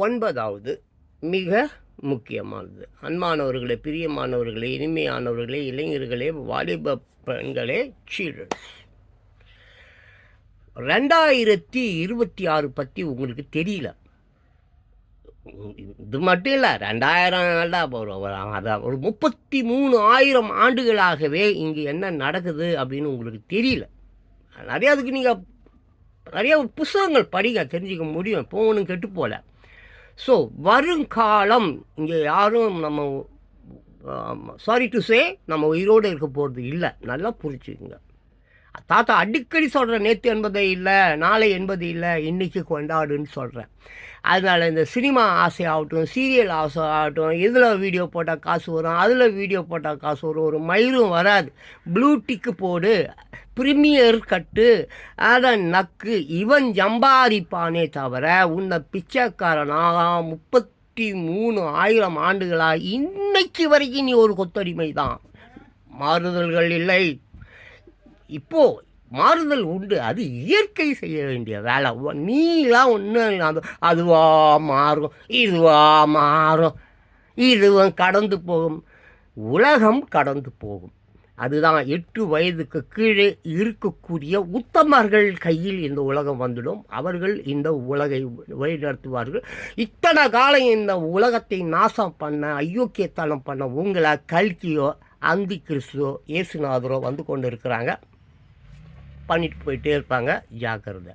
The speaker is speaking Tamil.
ஒன்பதாவது மிக முக்கியமானது. அன்பானவர்களே பிரியமானவர்களே இனிமையானவர்களே இளைஞர்களே வாலிப பெண்களே சில்ட்ரன்ஸ் ரெண்டாயிரத்தி இருபத்தி ஆறு பற்றி உங்களுக்கு தெரியல. இது மட்டும் இல்லை ரெண்டாயிரம் தான் ஒரு அதான் ஒரு முப்பத்தி மூணு ஆயிரம் ஆண்டுகளாகவே இங்கே என்ன நடக்குது அப்படின்னு உங்களுக்கு தெரியல. நிறையா அதுக்கு நீங்கள் நிறைய புஸ்தகங்கள் படிக்க தெரிஞ்சுக்க முடியும் போகணும் கெட்டு போகல ஸோ வருங்காலம் இங்கே யாரும் நம்ம சாரி டு சே நம்ம உயிரோடு இருக்க போகிறது இல்லை. நல்லா புரிச்சுக்குங்க தாத்தா அடிக்கடி சொல்கிறேன் நேற்று என்பதே இல்லை நாளை என்பது இல்லை இன்னைக்கு கொண்டாடுன்னு சொல்கிறேன் அதனால் இந்த சினிமா ஆசை ஆகட்டும் சீரியல் ஆசை ஆகட்டும் இதில் வீடியோ போட்டால் காசு வரும் அதில் வீடியோ போட்டால் காசு வரும் ஒரு மயிரும் வராது. ப்ளூ டிக்கு போடு ப்ரீமியர் கட்டு அதை நக்கு இவன் ஜம்பாரிப்பானே தவிர உன்னை பிச்சைக்காரனாக முப்பத்தி மூணு ஆயிரம் ஆண்டுகளாக இன்னைக்கு வரைக்கும் நீ ஒரு கொத்தடிமை தான் மாறுதல்கள் இல்லை. இப்போ மாறுதல் உண்டு. அது இயற்கை செய்ய வேண்டிய வேலை. நீலாம் ஒன்றும் அது அதுவா மாறும். இதுவா மாறும். இதுவும் கடந்து போகும். உலகம் கடந்து போகும். அதுதான் எட்டு வயதுக்கு கீழே இருக்கக்கூடிய உத்தமர்கள் கையில் இந்த உலகம் வந்துடும். அவர்கள் இந்த உலகை வழிநடத்துவார்கள். இத்தனை காலம் இந்த உலகத்தை நாசம் பண்ண ஐயோக்கியத்தனம் பண்ண உங்களை கல்கியோ அந்தி கிறிஸ்துவோ இயேசுநாதரோ வந்து கொண்டு இருக்கிறாங்க பண்ணிட்டு போயிட்டே இருப்பாங்க. ஜாக்கிரதை.